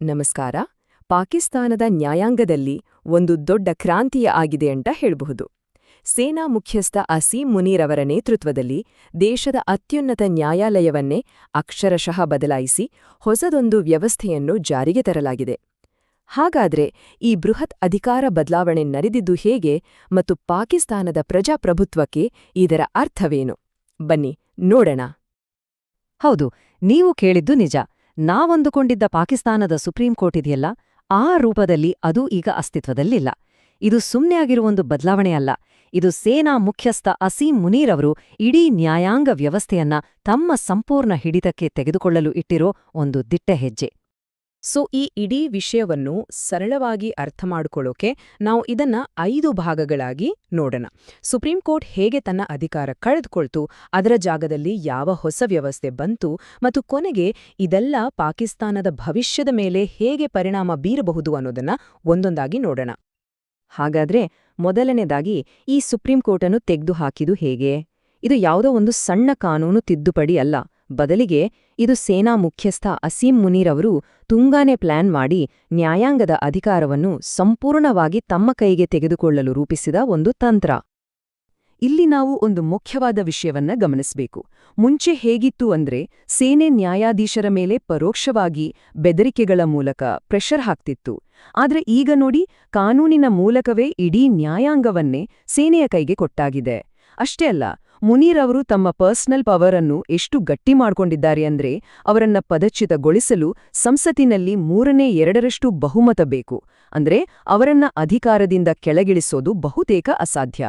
ನಮಸ್ಕಾರ. ಪಾಕಿಸ್ತಾನದ ನ್ಯಾಯಾಂಗದಲ್ಲಿ ಒಂದು ದೊಡ್ಡ ಕ್ರಾಂತಿಯ ಆಗಿದೆ ಅಂತ ಹೇಳಬಹುದು. ಸೇನಾ ಮುಖ್ಯಸ್ಥ ಅಸೀಂ ಮುನೀರ್ ಅವರ ನೇತೃತ್ವದಲ್ಲಿ ದೇಶದ ಅತ್ಯುನ್ನತ ನ್ಯಾಯಾಲಯವನ್ನೇ ಅಕ್ಷರಶಃ ಬದಲಾಯಿಸಿ ಹೊಸದೊಂದು ವ್ಯವಸ್ಥೆಯನ್ನು ಜಾರಿಗೆ ತರಲಾಗಿದೆ. ಹಾಗಾದ್ರೆ ಈ ಬೃಹತ್ ಅಧಿಕಾರ ಬದಲಾವಣೆ ನಡೆದಿದ್ದು ಹೇಗೆ ಮತ್ತು ಪಾಕಿಸ್ತಾನದ ಪ್ರಜಾಪ್ರಭುತ್ವಕ್ಕೆ ಇದರ ಅರ್ಥವೇನು? ಬನ್ನಿ, ನೋಡೋಣ. ಹೌದು, ನೀವು ಕೇಳಿದ್ದು ನಿಜ. ನಾವೊಂದುಕೊಂಡಿದ್ದ ಪಾಕಿಸ್ತಾನದ ಸುಪ್ರೀಂ ಕೋರ್ಟ್ ಇದೆಯಲ್ಲ, ಆ ರೂಪದಲ್ಲಿ ಅದು ಈಗ ಅಸ್ತಿತ್ವದಲ್ಲಿಲ್ಲ. ಇದು ಸುಮ್ನ್ಯಾಗಿರೋ ಒಂದು ಬದಲಾವಣೆ ಬದಲಾವಣೆಯಲ್ಲ ಇದು ಸೇನಾ ಮುಖ್ಯಸ್ಥ ಅಸೀಂ ಮುನೀರ್ ಅವರು ಇಡೀ ನ್ಯಾಯಾಂಗ ವ್ಯವಸ್ಥೆಯನ್ನ ತಮ್ಮ ಸಂಪೂರ್ಣ ಹಿಡಿತಕ್ಕೆ ತೆಗೆದುಕೊಳ್ಳಲು ಇಟ್ಟಿರೋ ಒಂದು ದಿಟ್ಟ ಹೆಜ್ಜೆ ಸೊ, ಈ ಇಡೀ ವಿಷಯವನ್ನು ಸರಳವಾಗಿ ಅರ್ಥ ಮಾಡಿಕೊಳ್ಳೋಕೆ ನಾವು ಇದನ್ನ ಐದು ಭಾಗಗಳಾಗಿ ನೋಡೋಣ. ಸುಪ್ರೀಂ ಕೋರ್ಟ್ ಹೇಗೆ ತನ್ನ ಅಧಿಕಾರ ಕಳೆದುಕೊಳ್ತು, ಅದರ ಜಾಗದಲ್ಲಿ ಯಾವ ಹೊಸ ವ್ಯವಸ್ಥೆ ಬಂತು ಮತ್ತು ಕೊನೆಗೆ ಇದೆಲ್ಲ ಪಾಕಿಸ್ತಾನದ ಭವಿಷ್ಯದ ಮೇಲೆ ಹೇಗೆ ಪರಿಣಾಮ ಬೀರಬಹುದು ಅನ್ನೋದನ್ನ ಒಂದೊಂದಾಗಿ ನೋಡೋಣ. ಹಾಗಾದ್ರೆ ಮೊದಲನೇದಾಗಿ ಈ ಸುಪ್ರೀಂ ಕೋರ್ಟನ್ನು ತೆಗೆದುಹಾಕಿದು ಹೇಗೆ? ಇದು ಯಾವುದೋ ಒಂದು ಸಣ್ಣ ಕಾನೂನು ತಿದ್ದುಪಡಿ ಅಲ್ಲ. ಬದಲಿಗೆ ಇದು ಸೇನಾ ಮುಖ್ಯಸ್ಥ ಅಸೀಂ ಮುನೀರವರು ತುಂಗಾನೆ ಪ್ಲಾನ್ ಮಾಡಿ ನ್ಯಾಯಾಂಗದ ಅಧಿಕಾರವನ್ನು ಸಂಪೂರ್ಣವಾಗಿ ತಮ್ಮ ಕೈಗೆ ತೆಗೆದುಕೊಳ್ಳಲು ರೂಪಿಸಿದ ಒಂದು ತಂತ್ರ. ಇಲ್ಲಿ ನಾವು ಒಂದು ಮುಖ್ಯವಾದ ವಿಷಯವನ್ನ ಗಮನಿಸಬೇಕು. ಮುಂಚೆ ಹೇಗಿತ್ತು ಅಂದ್ರೆ ಸೇನೆ ನ್ಯಾಯಾಧೀಶರ ಮೇಲೆ ಪರೋಕ್ಷವಾಗಿ ಬೆದರಿಕೆಗಳ ಮೂಲಕ ಪ್ರೆಷರ್ ಹಾಕ್ತಿತ್ತು. ಆದ್ರೆ ಈಗ ನೋಡಿ ಕಾನೂನಿನ ಮೂಲಕವೇ ಇಡೀ ನ್ಯಾಯಾಂಗವನ್ನೇ ಸೇನೆಯ ಕೈಗೆ ಕೊಟ್ಟಾಗಿದೆ. ಅಷ್ಟೇ ಅಲ್ಲ, ಮುನೀರ್ ಅವರು ತಮ್ಮ ಪರ್ಸನಲ್ ಪವರ್ ಅನ್ನು ಎಷ್ಟು ಗಟ್ಟಿ ಮಾಡ್ಕೊಂಡಿದ್ದಾರೆ ಅಂದ್ರೆ ಅವರನ್ನ ಪದಚ್ಯುತಗೊಳಿಸಲು ಸಂಸತ್ತಿನಲ್ಲಿ ಮೂರನೇ ಎರಡರಷ್ಟು ಬಹುಮತ ಬೇಕು. ಅಂದ್ರೆ ಅವರನ್ನ ಅಧಿಕಾರದಿಂದ ಕೆಳಗಿಳಿಸೋದು ಬಹುತೇಕ ಅಸಾಧ್ಯ.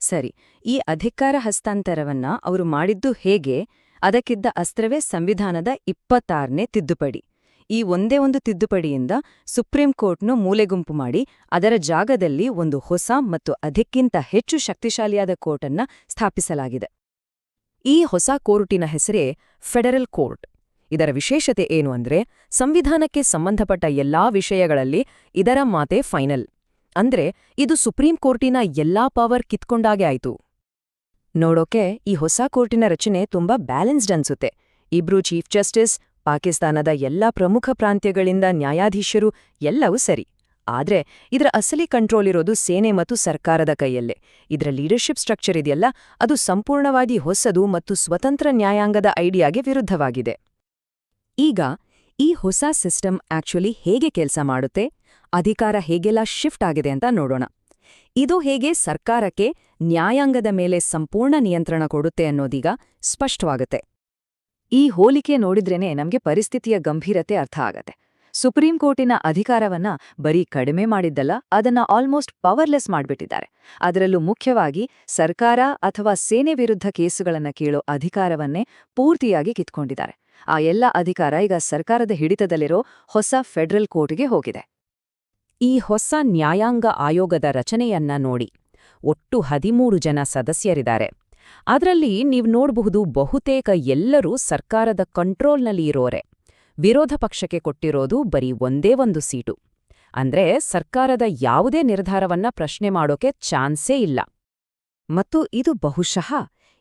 ಸರಿ, ಈ ಅಧಿಕಾರ ಹಸ್ತಾಂತರವನ್ನ ಅವರು ಮಾಡಿದ್ದು ಹೇಗೆ? ಅದಕ್ಕಿದ್ದ ಅಸ್ತ್ರವೇ ಸಂವಿಧಾನದ ಇಪ್ಪತ್ತಾರನೇ ತಿದ್ದುಪಡಿ. ಈ ಒಂದೇ ಒಂದು ತಿದ್ದುಪಡಿಯಿಂದ ಸುಪ್ರೀಂ ಕೋರ್ಟ್ನು ಮೂಲೆಗುಂಪು ಮಾಡಿ, ಅದರ ಜಾಗದಲ್ಲಿ ಒಂದು ಹೊಸ ಮತ್ತು ಅದಕ್ಕಿಂತ ಹೆಚ್ಚು ಶಕ್ತಿಶಾಲಿಯಾದ ಕೋರ್ಟನ್ನ ಸ್ಥಾಪಿಸಲಾಗಿದೆ. ಈ ಹೊಸ ಕೋರ್ಟಿನ ಹೆಸರೇ ಫೆಡರಲ್ ಕೋರ್ಟ್. ಇದರ ವಿಶೇಷತೆ ಏನು ಅಂದ್ರೆ, ಸಂವಿಧಾನಕ್ಕೆ ಸಂಬಂಧಪಟ್ಟ ಎಲ್ಲಾ ವಿಷಯಗಳಲ್ಲಿ ಇದರ ಮಾತೆ ಫೈನಲ್. ಅಂದ್ರೆ, ಇದು ಸುಪ್ರೀಂ ಕೋರ್ಟಿನ ಎಲ್ಲಾ ಪವರ್ ಕಿತ್ಕೊಂಡಾಗೆ ಆಯ್ತು. ನೋಡೋಕೆ ಈ ಹೊಸ ಕೋರ್ಟಿನ ರಚನೆ ತುಂಬಾ ಬ್ಯಾಲೆನ್ಸ್ಡ್ ಅನ್ಸುತ್ತೆ. ಇಬ್ರು ಚೀಫ್ ಜಸ್ಟಿಸ್ ಪಾಕಿಸ್ತಾನದ ಎಲ್ಲಾ ಪ್ರಮುಖ ಪ್ರಾಂತ್ಯಗಳಿಂದ ನ್ಯಾಯಾಧೀಶರು ಎಲ್ಲವೂ ಸರಿ. ಆದ್ರೆ ಇದರ ಅಸಲಿ ಕಂಟ್ರೋಲ್ ಇರೋದು ಸೇನೆ ಮತ್ತು ಸರ್ಕಾರದ ಕೈಯಲ್ಲೇ. ಇದರ ಲೀಡರ್ಶಿಪ್ ಸ್ಟ್ರಕ್ಚರ್ ಇದೆಯಲ್ಲ, ಅದು ಸಂಪೂರ್ಣವಾಗಿ ಹೊಸದು ಮತ್ತು ಸ್ವತಂತ್ರ ನ್ಯಾಯಾಂಗದ ಐಡಿಯಾಗೆ ವಿರುದ್ಧವಾಗಿದೆ. ಈಗ ಈ ಹೊಸ ಸಿಸ್ಟಮ್ ಆಕ್ಚುಲಿ ಹೇಗೆ ಕೆಲಸ ಮಾಡುತ್ತೆ, ಅಧಿಕಾರ ಹೇಗೆಲ್ಲ ಶಿಫ್ಟ್ ಆಗಿದೆ ಅಂತ ನೋಡೋಣ. ಇದು ಹೇಗೆ ಸರ್ಕಾರಕ್ಕೆ ನ್ಯಾಯಾಂಗದ ಮೇಲೆ ಸಂಪೂರ್ಣ ನಿಯಂತ್ರಣ ಕೊಡುತ್ತೆ ಅನ್ನೋದೀಗ ಸ್ಪಷ್ಟವಾಗುತ್ತೆ. ಈ ಹೋಲಿಕೆ ನೋಡಿದ್ರೇನೆ ನಮ್ಗೆ ಪರಿಸ್ಥಿತಿಯ ಗಂಭೀರತೆ ಅರ್ಥ ಆಗತ್ತೆ. ಸುಪ್ರೀಂ ಕೋರ್ಟಿನ ಅಧಿಕಾರವನ್ನ ಬರೀ ಕಡಿಮೆ ಮಾಡಿದ್ದಲ್ಲ, ಅದನ್ನ ಆಲ್ಮೋಸ್ಟ್ ಪವರ್ಲೆಸ್ ಮಾಡಿಬಿಟ್ಟಿದ್ದಾರೆ. ಅದರಲ್ಲೂ ಮುಖ್ಯವಾಗಿ ಸರ್ಕಾರ ಅಥವಾ ಸೇನೆ ವಿರುದ್ಧ ಕೇಸುಗಳನ್ನ ಕೇಳೋ ಅಧಿಕಾರವನ್ನೇ ಪೂರ್ತಿಯಾಗಿ ಕಿತ್ಕೊಂಡಿದ್ದಾರೆ. ಆ ಎಲ್ಲ ಅಧಿಕಾರ ಈಗ ಸರ್ಕಾರದ ಹಿಡಿತದಲ್ಲಿರೋ ಹೊಸ ಫೆಡರಲ್ ಕೋರ್ಟ್ಗೆ ಹೋಗಿದೆ. ಈ ಹೊಸ ನ್ಯಾಯಾಂಗ ಆಯೋಗದ ರಚನೆಯನ್ನ ನೋಡಿ ಒಟ್ಟು ಹದಿಮೂರು ಜನ ಸದಸ್ಯರಿದ್ದಾರೆ. ಅದರಲ್ಲಿ ನೀವು ನೋಡಬಹುದು ಬಹುತೇಕ ಎಲ್ಲರೂ ಸರ್ಕಾರದ ಕಂಟ್ರೋಲ್ನಲ್ಲಿ ಇರೋರೆ. ವಿರೋಧ ಪಕ್ಷಕ್ಕೆ ಕೊಟ್ಟಿರೋದು ಬರೀ ಒಂದೇ ಒಂದು ಸೀಟು. ಅಂದ್ರೆ ಸರ್ಕಾರದ ಯಾವುದೇ ನಿರ್ಧಾರವನ್ನ ಪ್ರಶ್ನೆ ಮಾಡೋಕೆ ಚಾನ್ಸೇ ಇಲ್ಲ. ಮತ್ತು ಇದು ಬಹುಶಃ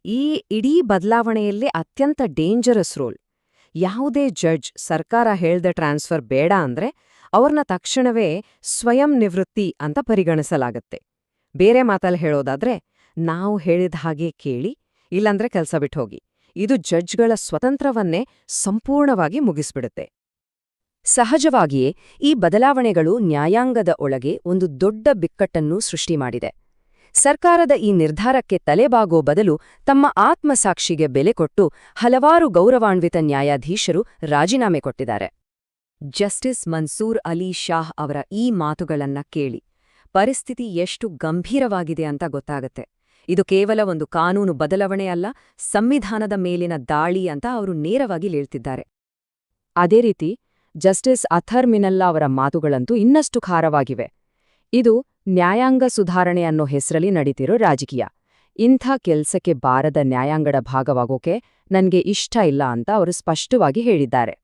ಈ ಇಡೀ ಬದಲಾವಣೆಯಲ್ಲಿ ಅತ್ಯಂತ ಡೇಂಜರಸ್ ರೋಲ್. ಯಾವುದೇ ಜಡ್ಜ್ ಸರ್ಕಾರ ಹೇಳ್ದ ಟ್ರಾನ್ಸ್ಫರ್ ಬೇಡ ಅಂದ್ರೆ ಅವ್ರನ್ನ ತಕ್ಷಣವೇ ಸ್ವಯಂ ನಿವೃತ್ತಿ ಅಂತ ಪರಿಗಣಿಸಲಾಗತ್ತೆ. ಬೇರೆ ಮಾತಲ್ಲಿ ಹೇಳೋದಾದ್ರೆ ನಾವು ಹೇಳಿದ ಹಾಗೆ ಕೇಳಿ, ಇಲ್ಲಾಂದ್ರೆ ಕೆಲಸ ಬಿಟ್ಟು ಹೋಗಿ. ಇದು ಜಡ್ಜ್ಗಳ ಸ್ವತಂತ್ರವನ್ನೇ ಸಂಪೂರ್ಣವಾಗಿ ಮುಗಿಸ್ಬಿಡುತ್ತೆ. ಸಹಜವಾಗಿಯೇ, ಈ ಬದಲಾವಣೆಗಳು ನ್ಯಾಯಾಂಗದ ಒಳಗೆ ಒಂದು ದೊಡ್ಡ ಬಿಕ್ಕಟ್ಟನ್ನು ಸೃಷ್ಟಿ ಮಾಡಿದೆ. ಸರ್ಕಾರದ ಈ ನಿರ್ಧಾರಕ್ಕೆ ತಲೆಬಾಗೋ ಬದಲು ತಮ್ಮ ಆತ್ಮಸಾಕ್ಷಿಗೆ ಬೆಲೆ ಕೊಟ್ಟು ಹಲವಾರು ಗೌರವಾನ್ವಿತ ನ್ಯಾಯಾಧೀಶರು ರಾಜೀನಾಮೆ ಕೊಟ್ಟಿದ್ದಾರೆ. ಜಸ್ಟಿಸ್ ಮನ್ಸೂರ್ ಅಲಿ ಶಾಹ್ ಅವರ ಈ ಮಾತುಗಳನ್ನ ಕೇಳಿ, ಪರಿಸ್ಥಿತಿ ಎಷ್ಟು ಗಂಭೀರವಾಗಿದೆ ಅಂತ ಗೊತ್ತಾಗತ್ತೆ. ಇದು ಕೇವಲ ಒಂದು ಕಾನೂನು ಬದಲಾವಣೆ ಅಲ್ಲ, ಸಂವಿಧಾನದ ಮೇಲಿನ ದಾಳಿ ಅಂತ ಅವರು ನೇರವಾಗಿ ಹೇಳ್ತಿದ್ದಾರೆ. ಅದೇ ರೀತಿ, ಜಸ್ಟಿಸ್ ಅಥರ್ ಮಿನಲ್ಲಾ ಅವರ ಮಾತುಗಳಂತೂ ಇನ್ನಷ್ಟು ಖಾರವಾಗಿವೆ. ಇದು ನ್ಯಾಯಾಂಗ ಸುಧಾರಣೆ ಅನ್ನೋ ಹೆಸರಲ್ಲಿ ನಡೀತಿರೋ ರಾಜಕೀಯ. ಇಂಥ ಕೆಲ್ಸಕ್ಕೆ ಬಾರದ ನ್ಯಾಯಾಂಗದ ಭಾಗವಾಗೋಕೆ ನನಗೆ ಇಷ್ಟ ಇಲ್ಲ ಅಂತ ಅವರು ಸ್ಪಷ್ಟವಾಗಿ ಹೇಳಿದ್ದಾರೆ.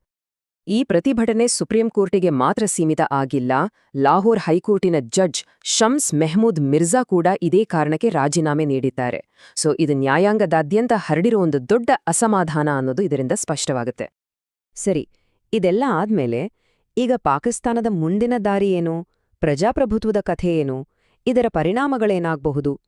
ಈ ಪ್ರತಿಭಟನೆ ಸುಪ್ರೀಂ ಕೋರ್ಟಿಗೆ ಮಾತ್ರ ಸೀಮಿತ ಆಗಿಲ್ಲ. ಲಾಹೋರ್ ಹೈಕೋರ್ಟಿನ ಜಡ್ಜ್ ಶಮ್ಸ್ ಮೆಹಮೂದ್ ಮಿರ್ಜಾ ಕೂಡ ಇದೇ ಕಾರಣಕ್ಕೆ ರಾಜೀನಾಮೆ ನೀಡಿದ್ದಾರೆ. ಸೊ, ಇದು ನ್ಯಾಯಾಂಗದಾದ್ಯಂತ ಹರಡಿರೋ ಒಂದು ದೊಡ್ಡ ಅಸಮಾಧಾನ ಅನ್ನೋದು ಇದರಿಂದ ಸ್ಪಷ್ಟವಾಗುತ್ತೆ. ಸರಿ, ಇದೆಲ್ಲ ಆದ್ಮೇಲೆ ಈಗ ಪಾಕಿಸ್ತಾನದ ಮುಂದಿನ ದಾರಿ ಏನು? ಪ್ರಜಾಪ್ರಭುತ್ವದ ಕಥೆ ಏನು? ಇದರ ಪರಿಣಾಮಗಳೇನಾಗಬಹುದು?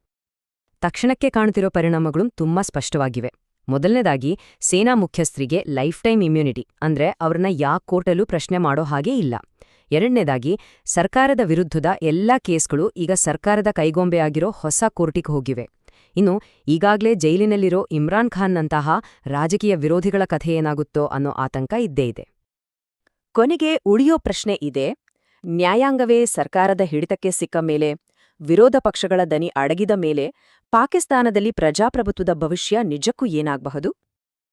ತಕ್ಷಣಕ್ಕೆ ಕಾಣುತ್ತಿರೋ ಪರಿಣಾಮಗಳು ತುಂಬಾ ಸ್ಪಷ್ಟವಾಗಿವೆ. ಮೊದಲನೇದಾಗಿ, ಸೇನಾ ಮುಖ್ಯಸ್ಥರಿಗೆ ಲೈಫ್ ಟೈಮ್ ಇಮ್ಯುನಿಟಿ, ಅಂದ್ರೆ ಅವ್ರನ್ನ ಯಾ ಕೋರ್ಟಲ್ಲೂ ಪ್ರಶ್ನೆ ಮಾಡೋ ಹಾಗೆ ಇಲ್ಲ. ಎರಡನೇದಾಗಿ, ಸರ್ಕಾರದ ವಿರುದ್ಧದ ಎಲ್ಲಾ ಕೇಸ್ಗಳು ಈಗ ಸರ್ಕಾರದ ಕೈಗೊಂಬೆಯಾಗಿರೋ ಹೊಸ ಕೋರ್ಟಿಗೆ ಹೋಗಿವೆ. ಇನ್ನು, ಈಗಾಗಲೇ ಜೈಲಿನಲ್ಲಿರೋ ಇಮ್ರಾನ್ ಖಾನ್ನಂತಹ ರಾಜಕೀಯ ವಿರೋಧಿಗಳ ಕಥೆ ಏನಾಗುತ್ತೋ ಅನ್ನೋ ಆತಂಕ ಇದ್ದೇ ಇದೆ. ಕೊನೆಗೆ ಉಳಿಯೋ ಪ್ರಶ್ನೆ ಇದೆ, ನ್ಯಾಯಾಂಗವೇ ಸರ್ಕಾರದ ಹಿಡಿತಕ್ಕೆ ಸಿಕ್ಕ ಮೇಲೆ ವಿರೋಧ ಪಕ್ಷಗಳ ದನಿ ಅಡಗಿದ ಮೇಲೆ ಪಾಕಿಸ್ತಾನದಲ್ಲಿ ಪ್ರಜಾಪ್ರಭುತ್ವದ ಭವಿಷ್ಯ ನಿಜಕ್ಕೂ ಏನಾಗಬಹುದು?